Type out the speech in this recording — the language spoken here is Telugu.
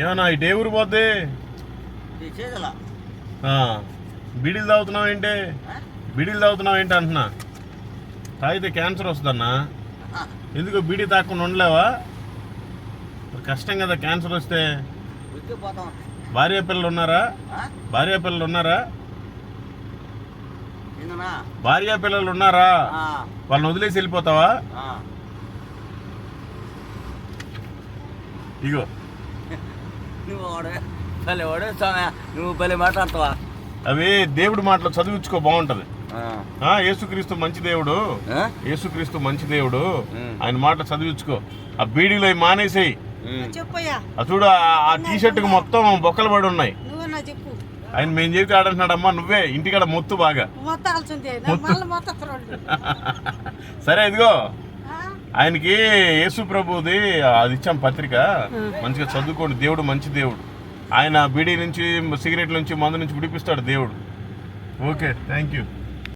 ఏమన్నా ఇటు ఏ ఊరు పోద్ది ఆ, బీడీలు తాగుతున్నావు ఏంటి? బీడీలు తాగుతున్నావు ఏంటి అంటున్నా? తాగితే క్యాన్సర్ వస్తుందన్నా? ఎందుకు బీడీ తాగకుండా ఉండలేవా? కష్టం కదా క్యాన్సర్ వస్తే. భార్య పిల్లలు ఉన్నారా? భార్య పిల్లలు ఉన్నారా? భార్య పిల్లలు ఉన్నారా? వాళ్ళని వదిలేసి వెళ్ళిపోతావా. ఇగో. నువ్వు వాడే భలే వాడే స్వామి నువ్వు భలే మాట్లాడతావా? అవి దేవుడి మాటలు చదివించుకో బాగుంటది. ఆ. ఆ, యేసుక్రీస్తు మంచి దేవుడు? యేసుక్రీస్తు మంచి దేవుడు. ఆయన మాటలు చదివించుకో. ఆ బీడీలో అవి మానేసేయి. చూడు ఆ- ఆ టీ షర్ట్కి మొత్తం బొక్కలు పడి ఉన్నాయి. నువ్వన్నా చెప్పు. ఆయన మేము చెప్పి ఆడంటున్నాడమ్మా నువ్వే ఇంటికాడ మొత్తు బాగా. సరే ఇదిగో. ఆయనకి యేసు ప్రభుది అది ఇచ్చాం పత్రిక. మంచిగా చదువుకోండి దేవుడు మంచి దేవుడు. ఆయన బీడీ నుంచి సిగరెట్ నుంచి మందు నుంచి విడిపిస్తాడు దేవుడు. Okay thank you.